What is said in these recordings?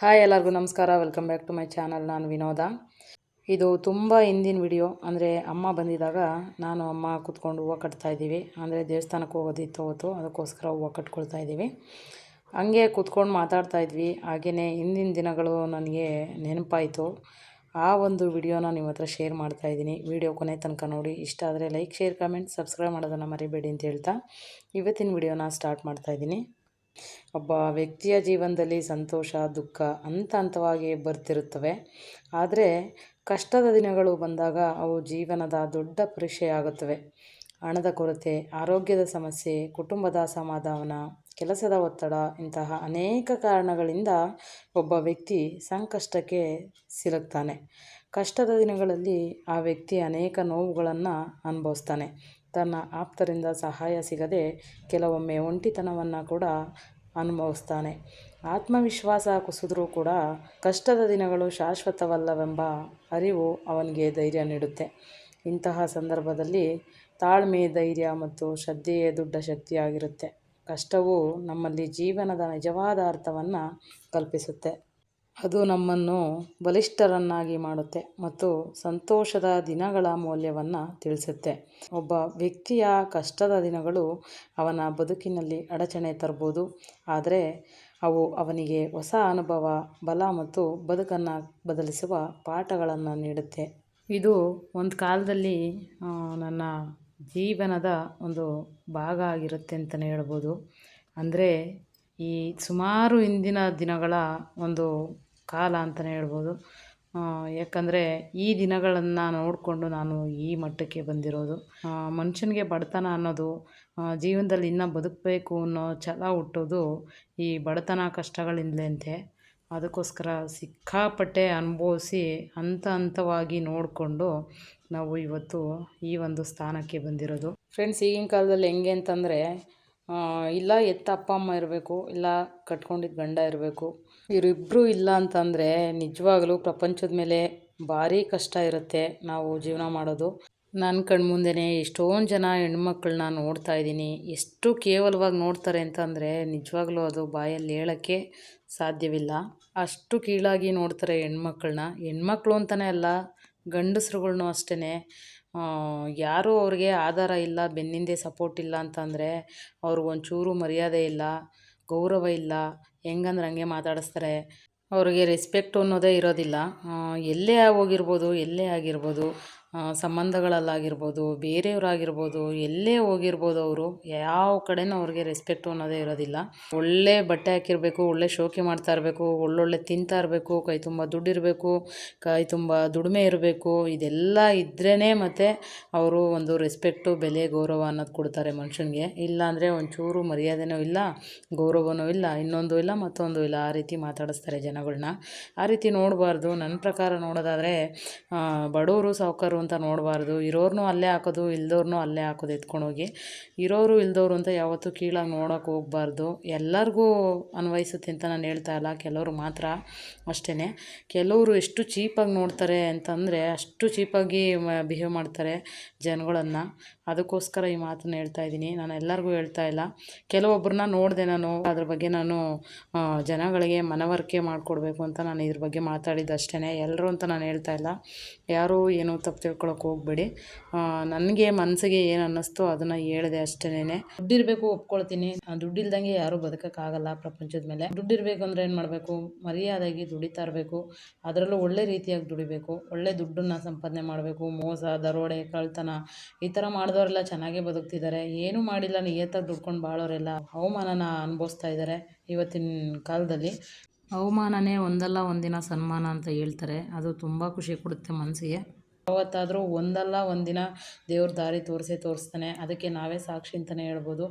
Hi ಎಲ್ಲರಿಗೂ ನಮಸ್ಕಾರ. Welcome back to my channel ನಾನು ವಿನೋದ. ಇದು ತುಂಬ ಹಿಂದಿನ ವಿಡಿಯೋ ಅಂದರೆ ಅಮ್ಮ ಬಂದಿದ್ದಾಗ ನಾನು ಅಮ್ಮ ಕೂತ್ಕೊಂಡು ಹೂವು ಕಟ್ತಾ ಇದ್ದೀವಿ. ಅಂದರೆ ದೇವಸ್ಥಾನಕ್ಕೆ ಹೋಗೋದಿತ್ತು ಅವತ್ತು ಅದಕ್ಕೋಸ್ಕರ ಹೂವು ಕಟ್ಕೊಳ್ತಾ ಇದ್ದೀವಿ. ಹಂಗೆ ಕೂತ್ಕೊಂಡು ಮಾತಾಡ್ತಾ ಇದ್ವಿ. ಹಾಗೆಯೇ ಹಿಂದಿನ ದಿನಗಳು ನನಗೆ ನೆನಪಾಯಿತು. ಆ ಒಂದು ವಿಡಿಯೋನ ನಿಮ್ಮ ಹತ್ರ ಶೇರ್ ಮಾಡ್ತಾ ಇದ್ದೀನಿ. ವಿಡಿಯೋ ಕೊನೆ ತನಕ ನೋಡಿ. ಇಷ್ಟ ಆದರೆ ಲೈಕ್ ಶೇರ್ ಕಮೆಂಟ್ ಸಬ್ಸ್ಕ್ರೈಬ್ ಮಾಡೋದನ್ನು ಮರಿಬೇಡಿ ಅಂತ ಹೇಳ್ತಾ ಇವತ್ತಿನ ವಿಡಿಯೋನ ಸ್ಟಾರ್ಟ್ ಮಾಡ್ತಾ ಇದ್ದೀನಿ. ಒಬ್ಬ ವ್ಯಕ್ತಿಯ ಜೀವನದಲ್ಲಿ ಸಂತೋಷ, ದುಃಖ ಹಂತ ಹಂತವಾಗಿ ಬರ್ತಿರುತ್ತವೆ. ಆದರೆ ಕಷ್ಟದ ದಿನಗಳು ಬಂದಾಗ ಅವು ಜೀವನದ ದೊಡ್ಡ ಪರೀಕ್ಷೆಯಾಗುತ್ತವೆ. ಹಣದ ಕೊರತೆ, ಆರೋಗ್ಯದ ಸಮಸ್ಯೆ, ಕುಟುಂಬದ ಸಮಾಧಾನ ಕೆಲಸದ ಒತ್ತಡ ಇಂತಹ ಅನೇಕ ಕಾರಣಗಳಿಂದ ಒಬ್ಬ ವ್ಯಕ್ತಿ ಸಂಕಷ್ಟಕ್ಕೆ ಸಿಲುಕ್ತಾನೆ. ಕಷ್ಟದ ದಿನಗಳಲ್ಲಿ ಆ ವ್ಯಕ್ತಿ ಅನೇಕ ನೋವುಗಳನ್ನು ಅನುಭವಿಸ್ತಾನೆ. ತನ್ನ ಆಪ್ತರಿಂದ ಸಹಾಯ ಸಿಗದೆ ಕೆಲವೊಮ್ಮೆ ಒಂಟಿತನವನ್ನು ಕೂಡ ಅನುಭವಿಸ್ತಾನೆ. ಆತ್ಮವಿಶ್ವಾಸ ಕುಸಿದ್ರೂ ಕೂಡ ಕಷ್ಟದ ದಿನಗಳು ಶಾಶ್ವತವಲ್ಲವೆಂಬ ಅರಿವು ಅವನಿಗೆ ಧೈರ್ಯ ನೀಡುತ್ತೆ. ಇಂತಹ ಸಂದರ್ಭದಲ್ಲಿ ತಾಳ್ಮೆ, ಧೈರ್ಯ ಮತ್ತು ಶ್ರದ್ಧೆಯೇ ದೊಡ್ಡ ಶಕ್ತಿಯಾಗಿರುತ್ತೆ. ಕಷ್ಟವು ನಮ್ಮಲ್ಲಿ ಜೀವನದ ನಿಜವಾದ ಅರ್ಥವನ್ನು ಕಲ್ಪಿಸುತ್ತೆ. ಅದು ನಮ್ಮನ್ನು ಬಲಿಷ್ಠರನ್ನಾಗಿ ಮಾಡುತ್ತೆ ಮತ್ತು ಸಂತೋಷದ ದಿನಗಳ ಮೌಲ್ಯವನ್ನು ತಿಳಿಸುತ್ತೆ. ಒಬ್ಬ ವ್ಯಕ್ತಿಯ ಕಷ್ಟದ ದಿನಗಳು ಅವನ ಬದುಕಿನಲ್ಲಿ ಅಡಚಣೆ ತರ್ಬೋದು. ಆದರೆ ಅವು ಅವನಿಗೆ ಹೊಸ ಅನುಭವ, ಬಲ ಮತ್ತು ಬದುಕನ್ನು ಬದಲಿಸುವ ಪಾಠಗಳನ್ನು ನೀಡುತ್ತೆ. ಇದು ಒಂದು ಕಾಲದಲ್ಲಿ ನನ್ನ ಜೀವನದ ಒಂದು ಭಾಗ ಆಗಿರುತ್ತೆ ಅಂತಲೇ ಹೇಳ್ಬೋದು. ಅಂದರೆ ಈ ಸುಮಾರು ಹಿಂದಿನ ದಿನಗಳ ಒಂದು ಕಾಲ ಅಂತಲೇ ಹೇಳ್ಬೋದು. ಯಾಕಂದರೆ ಈ ದಿನಗಳನ್ನು ನೋಡಿಕೊಂಡು ನಾನು ಈ ಮಟ್ಟಕ್ಕೆ ಬಂದಿರೋದು. ಮನುಷ್ಯನಿಗೆ ಬಡತನ ಅನ್ನೋದು ಜೀವನದಲ್ಲಿ ಇನ್ನೂ ಬದುಕಬೇಕು ಅನ್ನೋ ಛಲ ಹುಟ್ಟೋದು ಈ ಬಡತನ ಕಷ್ಟಗಳಿಂದಲೇ ಅಂತೆ ಅದಕ್ಕೋಸ್ಕರ ಸಿಕ್ಕಾಪಟ್ಟೆ ಅನುಭವಿಸಿ ಹಂತ ಹಂತವಾಗಿ ನೋಡಿಕೊಂಡು ನಾವು ಇವತ್ತು ಈ ಒಂದು ಸ್ಥಾನಕ್ಕೆ ಬಂದಿರೋದು. ಫ್ರೆಂಡ್ಸ್ ಈಗಿನ ಕಾಲದಲ್ಲಿ ಹೆಂಗೆ ಅಂತಂದರೆ ಇಲ್ಲ ಎತ್ತ ಅಪ್ಪ ಅಮ್ಮ ಇರಬೇಕು, ಇಲ್ಲ ಕಟ್ಕೊಂಡಿದ್ದ ಗಂಡ ಇರಬೇಕು ಇವರಿಬ್ಬರು ಇಲ್ಲ ಅಂತಂದರೆ ನಿಜವಾಗ್ಲೂ ಪ್ರಪಂಚದ ಮೇಲೆ ಭಾರಿ ಕಷ್ಟ ಇರುತ್ತೆ ನಾವು ಜೀವನ ಮಾಡೋದು. ನನ್ನ ಕಣ್ಮುಂದೆನೇ ಎಷ್ಟೊಂದು ಜನ ಹೆಣ್ಮಕ್ಳನ್ನ ನೋಡ್ತಾ ಇದ್ದೀನಿ. ಎಷ್ಟು ಕೇವಲವಾಗಿ ನೋಡ್ತಾರೆ ಅಂತಂದರೆ ನಿಜವಾಗ್ಲೂ ಅದು ಬಾಯಲ್ಲಿ ಹೇಳೋಕ್ಕೆ ಸಾಧ್ಯವಿಲ್ಲ. ಅಷ್ಟು ಕೀಳಾಗಿ ನೋಡ್ತಾರೆ ಹೆಣ್ಮಕ್ಳನ್ನ. ಹೆಣ್ಮಕ್ಳು ಅಂತಲೇ ಅಲ್ಲ, ಗಂಡಸ್ರುಗಳ್ನೂ ಅಷ್ಟೇ ಯಾರೂ ಅವ್ರಿಗೆ ಆಧಾರ ಇಲ್ಲ, ಬೆನ್ನಿಂದೆ ಸಪೋರ್ಟ್ ಇಲ್ಲ ಅಂತಂದರೆ ಅವ್ರಿಗೊಂಚೂರು ಮರ್ಯಾದೆ ಇಲ್ಲ. ಗೌರವ ಇಲ್ಲ ಹೆಂಗಂದ್ರೆ ಹಂಗೆ ಮಾತಾಡಿಸ್ತಾರೆ. ಅವ್ರಿಗೆ ರೆಸ್ಪೆಕ್ಟ್ ಅನ್ನೋದೇ ಇರೋದಿಲ್ಲ. ಎಲ್ಲೇ ಹೋಗಿರ್ಬೋದು ಎಲ್ಲೇ ಆಗಿರ್ಬೋದು ಸಂಬಂಧಗಳಲ್ಲಾಗಿರ್ಬೋದು, ಬೇರೆಯವರಾಗಿರ್ಬೋದು, ಎಲ್ಲೇ ಹೋಗಿರ್ಬೋದು ಅವರು, ಯಾವ ಕಡೆನೂ ಅವ್ರಿಗೆ ರೆಸ್ಪೆಕ್ಟು ಅನ್ನೋದೇ ಇರೋದಿಲ್ಲ. ಒಳ್ಳೆ ಬಟ್ಟೆ ಹಾಕಿರಬೇಕು, ಒಳ್ಳೆ ಶೋಕಿ ಮಾಡ್ತಾ ಇರಬೇಕು, ಒಳ್ಳೊಳ್ಳೆ ತಿಂತಾ ಇರಬೇಕು, ಕೈ ತುಂಬ ದುಡ್ಡಿರಬೇಕು ಕೈ ತುಂಬ ದುಡಿಮೆ ಇರಬೇಕು, ಇದೆಲ್ಲ ಇದ್ರೇ ಮತ್ತು ಅವರು ಒಂದು ರೆಸ್ಪೆಕ್ಟು ಬೆಲೆ, ಗೌರವ ಅನ್ನೋದು ಕೊಡ್ತಾರೆ ಮನುಷ್ಯನಿಗೆ. ಇಲ್ಲಾಂದರೆ ಒಂಚೂರು ಮರ್ಯಾದೆನೂ ಇಲ್ಲ, ಗೌರವನೂ ಇಲ್ಲ, ಇನ್ನೊಂದು ಇಲ್ಲ, ಮತ್ತೊಂದು ಇಲ್ಲ. ಆ ರೀತಿ ಮಾತಾಡಿಸ್ತಾರೆ ಜನಗಳನ್ನ ಆ ರೀತಿ ನೋಡಬಾರ್ದು. ನನ್ನ ಪ್ರಕಾರ ನೋಡೋದಾದರೆ ಬಡವರು ಸಾವುಕಾರರು ಅಂತ ನೋಡಬಾರ್ದು. ಇರೋರ್ನೂ ಅಲ್ಲೇ ಹಾಕೋದು, ಇಲ್ದೋರ್ನು ಅಲ್ಲೇ ಹಾಕೋದು ಎತ್ಕೊಂಡೋಗಿ. ಇರೋರು, ಇಲ್ದೋರು ಅಂತ ಯಾವತ್ತೂ ಕೀಳಾಗಿ ನೋಡೋಕೆ ಹೋಗಬಾರ್ದು. ಎಲ್ಲರಿಗೂ ಅನ್ವಯಿಸುತ್ತೆ ಅಂತ ನಾನು ಹೇಳ್ತಾ ಇಲ್ಲ. ಕೆಲವರು ಮಾತ್ರ ಅಷ್ಟೇ ಕೆಲವರು ಎಷ್ಟು ಚೀಪಾಗಿ ನೋಡ್ತಾರೆ ಅಂತಂದರೆ ಅಷ್ಟು ಚೀಪಾಗಿ ಬಿಹೇವ್ ಮಾಡ್ತಾರೆ ಜನಗಳನ್ನು. ಅದಕ್ಕೋಸ್ಕರ ಈ ಮಾತನ್ನು ಹೇಳ್ತಾ ಇದ್ದೀನಿ. ನಾನು ಎಲ್ಲರಿಗೂ ಹೇಳ್ತಾ ಇಲ್ಲ. ಕೆಲವೊಬ್ಬರನ್ನ ನೋಡಿದೆ ನಾನು, ಅದ್ರ ಬಗ್ಗೆ ನಾನು ಜನಗಳಿಗೆ ಮನವರಿಕೆ ಮಾಡಿಕೊಡ್ಬೇಕು ಅಂತ ನಾನು ಇದ್ರ ಬಗ್ಗೆ ಮಾತಾಡಿದ್ದು ಅಷ್ಟೇ ಎಲ್ಲರೂ ಅಂತ ನಾನು ಹೇಳ್ತಾ ಇಲ್ಲ. ಯಾರೂ ಏನೂ ತಪ್ಪು ತಿಳ್ಕೊಳಕ್ಕೆ ಹೋಗ್ಬೇಡಿ. ನನಗೆ ಮನಸ್ಸಿಗೆ ಏನು ಅನ್ನಿಸ್ತೋ ಅದನ್ನು ಹೇಳಿದೆ ಅಷ್ಟೇನೆ ದುಡ್ಡಿರಬೇಕು ಒಪ್ಕೊಳ್ತೀನಿ. ದುಡ್ಡಿಲ್ದಂಗೆ ಯಾರೂ ಬದುಕೋಕ್ಕಾಗಲ್ಲ ಪ್ರಪಂಚದ ಮೇಲೆ. ದುಡ್ಡಿರಬೇಕು ಅಂದರೆ ಏನು ಮಾಡಬೇಕು? ಮರ್ಯಾದಾಗಿ ದುಡಿತಾ ಇರಬೇಕು. ಅದರಲ್ಲೂ ಒಳ್ಳೆ ರೀತಿಯಾಗಿ ದುಡಿಬೇಕು. ಒಳ್ಳೆ ದುಡ್ಡನ್ನು ಸಂಪಾದನೆ ಮಾಡಬೇಕು. ಮೋಸ, ದರೋಡೆ ಕಳ್ತನ ಈ ಥರ ಮಾಡಿದವರೆಲ್ಲ ಚೆನ್ನಾಗೇ ಬದುಕ್ತಿದ್ದಾರೆ. ಏನೂ ಮಾಡಿಲ್ಲ, ನಿಯತ್ತಾಗಿ ದುಡ್ಕೊಂಡು ಬಾಳೋರೆಲ್ಲ ಅವಮಾನನ ಅನುಭವಿಸ್ತಾ ಇದ್ದಾರೆ ಇವತ್ತಿನ ಕಾಲದಲ್ಲಿ. ಅವಮಾನನೇ ಒಂದಲ್ಲ ಒಂದಿನ ಸನ್ಮಾನ ಅಂತ ಹೇಳ್ತಾರೆ. ಅದು ತುಂಬ ಖುಷಿ ಕೊಡುತ್ತೆ ಮನಸ್ಸಿಗೆ ಅವತ್ತಾದರೂ ಒಂದಲ್ಲ ಒಂದಿನ ದೇವ್ರ ದಾರಿ ತೋರಿಸಿ ತೋರಿಸ್ತಾನೆ. ಅದಕ್ಕೆ ನಾವೇ ಸಾಕ್ಷಿ ಅಂತಲೇ ಹೇಳ್ಬೋದು.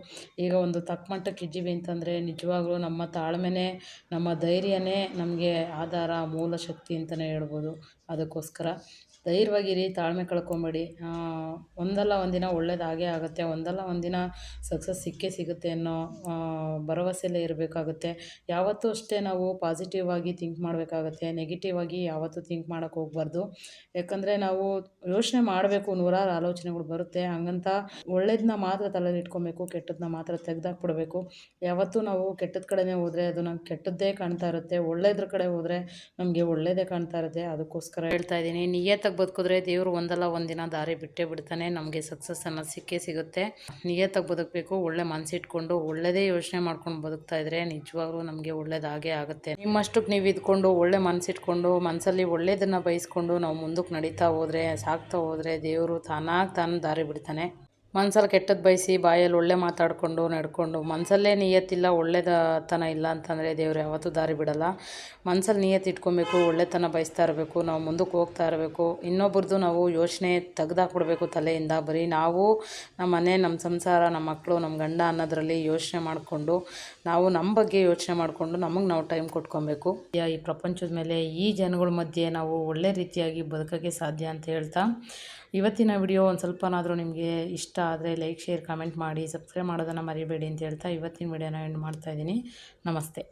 ಈಗ ಒಂದು ತಕ್ಕಮಟ್ಟಕ್ಕೆ ಇದ್ದೀವಿ ಅಂತಂದರೆ ನಿಜವಾಗ್ಲೂ ನಮ್ಮ ತಾಳ್ಮೆನೇ, ನಮ್ಮ ಧೈರ್ಯನೇ ನಮಗೆ ಆಧಾರ, ಮೂಲ ಶಕ್ತಿ ಅಂತಲೇ ಹೇಳ್ಬೋದು. ಅದಕ್ಕೋಸ್ಕರ ಧೈರ್ಯವಾಗಿರಿ ತಾಳ್ಮೆ ಕಳ್ಕೊಬೇಡಿ. ಒಂದಲ್ಲ ಒಂದಿನ ಒಳ್ಳೇದಾಗೇ ಆಗುತ್ತೆ. ಒಂದಲ್ಲ ಒಂದಿನ ಸಕ್ಸಸ್ ಸಿಕ್ಕೇ ಸಿಗುತ್ತೆ ಅನ್ನೋ ಭರವಸೆಯಲ್ಲೇ ಇರಬೇಕಾಗುತ್ತೆ. ಯಾವತ್ತೂ ಅಷ್ಟೇ ನಾವು ಪಾಸಿಟಿವ್ ಆಗಿ ಥಿಂಕ್ ಮಾಡಬೇಕಾಗುತ್ತೆ. ನೆಗೆಟಿವ್ ಆಗಿ ಯಾವತ್ತೂ ಥಿಂಕ್ ಮಾಡೋಕ್ಕೆ ಹೋಗ್ಬಾರ್ದು. ಯಾಕಂದರೆ ನಾವು ಯೋಚನೆ ಮಾಡಬೇಕು, ನೂರಾರು ಆಲೋಚನೆಗಳು ಬರುತ್ತೆ. ಹಂಗಂತ ಒಳ್ಳೇದನ್ನ ಮಾತ್ರ ತಲೆಯಲ್ಲಿ ಇಟ್ಕೊಬೇಕು ಕೆಟ್ಟದನ್ನ ಮಾತ್ರ ತೆಗೆದಾಕ್ಬಿಡ್ಬೇಕು. ಯಾವತ್ತೂ ನಾವು ಕೆಟ್ಟದ ಕಡೆನೇ ಹೋದರೆ ಅದು ನಮ್ಗೆ ಕೆಟ್ಟದ್ದೇ ಕಾಣ್ತಾ ಇರುತ್ತೆ. ಒಳ್ಳೇದ್ರ ಕಡೆ ಹೋದರೆ ನಮಗೆ ಒಳ್ಳೇದೇ ಕಾಣ್ತಾ ಇರುತ್ತೆ. ಅದಕ್ಕೋಸ್ಕರ ಹೇಳ್ತಾ ಇದ್ದೀನಿ. ನಿಯತ್ತಾಗಿ ಬದುಕಿದ್ರೆ ದೇವರು ಒಂದಲ್ಲ ಒಂದಿನ ದಾರಿ ಬಿಟ್ಟೇ ಬಿಡ್ತಾನೆ. ನಮಗೆ ಸಕ್ಸಸ್ ಅನ್ನ ಸಿಕ್ಕೇ ಸಿಗುತ್ತೆ. ನಿಯತ್ತಾಗಿ ಬದುಕಬೇಕು, ಒಳ್ಳೆ ಮನಸ್ಸಿಟ್ಕೊಂಡು ಒಳ್ಳೆಯದೇ ಯೋಚನೆ ಮಾಡ್ಕೊಂಡು ಬದುಕ್ತಾ ಇದ್ರೆ ನಿಜವಾಗ್ಲೂ ನಮಗೆ ಒಳ್ಳೇದಾಗೇ ಆಗುತ್ತೆ. ನಿಮ್ಮಷ್ಟಕ್ಕೆ ನೀವು ಇದ್ಕೊಂಡು ಒಳ್ಳೆ ಮನಸ್ಸಿಟ್ಕೊಂಡು ಮನಸ್ಸಲ್ಲಿ ಒಳ್ಳೇದನ್ನು ಬಯಸ್ಕೊಂಡು ನಾವು ಮುಂದಕ್ಕೆ ನಡೀತಾ ಹೋದರೆ ಸಾಕ್ತಾ ಹೋದರೆ ದೇವರು ತಾನಾಗಿ ತಾನು ದಾರಿ ಬಿಡ್ತಾನೆ. ಮನ್ಸಲ್ಲಿ ಕೆಟ್ಟದ್ದು ಬಯಸಿ ಬಾಯಲ್ಲಿ ಒಳ್ಳೆ ಮಾತಾಡಿಕೊಂಡು, ನಡ್ಕೊಂಡು ಮನಸ್ಸಲ್ಲೇ ನಿಯತ್ತಿಲ್ಲ, ಒಳ್ಳೆದತನ ಇಲ್ಲ ಅಂತಂದರೆ ದೇವ್ರು ಯಾವತ್ತೂ ದಾರಿ ಬಿಡಲ್ಲ. ಮನ್ಸಲ್ಲಿ ನಿಯತ್ತು ಇಟ್ಕೊಬೇಕು, ಒಳ್ಳೆತನ ಬಯಸ್ತಾ ಇರಬೇಕು, ನಾವು ಮುಂದಕ್ಕೆ ಹೋಗ್ತಾ ಇರಬೇಕು. ಇನ್ನೊಬ್ರದ್ದು ನಾವು ಯೋಚನೆ ತೆಗ್ದಾಕ್ಬಿಡ್ಬೇಕು ತಲೆಯಿಂದ. ಬರೀ ನಾವು ನಮ್ಮ ಮನೆ, ನಮ್ಮ ಸಂಸಾರ, ನಮ್ಮ ಮಕ್ಕಳು, ನಮ್ಮ ಗಂಡ ಅನ್ನೋದರಲ್ಲಿ ಯೋಚನೆ ಮಾಡಿಕೊಂಡು, ನಾವು ನಮ್ಮ ಬಗ್ಗೆ ಯೋಚನೆ ಮಾಡಿಕೊಂಡು ನಮಗೆ ನಾವು ಟೈಮ್ ಕೊಟ್ಕೊಬೇಕು. ಈ ಪ್ರಪಂಚದ ಮೇಲೆ ಈ ಜನಗಳ ಮಧ್ಯೆ ನಾವು ಒಳ್ಳೆ ರೀತಿಯಾಗಿ ಬದುಕೋಕ್ಕೆ ಸಾಧ್ಯ ಅಂತ ಹೇಳ್ತಾ, ಇವತ್ತಿನ ವಿಡಿಯೋ ಒಂದು ಸ್ವಲ್ಪನಾದರೂ ನಿಮಗೆ ಇಷ್ಟ ಆದರೆ ಲೈಕ್ ಶೇರ್ ಕಮೆಂಟ್ ಮಾಡಿ ಸಬ್ಸ್ಕ್ರೈಬ್ ಮಾಡೋದನ್ನು ಮರಿಬೇಡಿ ಅಂತ ಹೇಳ್ತಾ ಇವತ್ತಿನ ವಿಡಿಯೋನ ಎಂಡ್ ಮಾಡ್ತಾಯಿದ್ದೀನಿ ನಮಸ್ತೆ.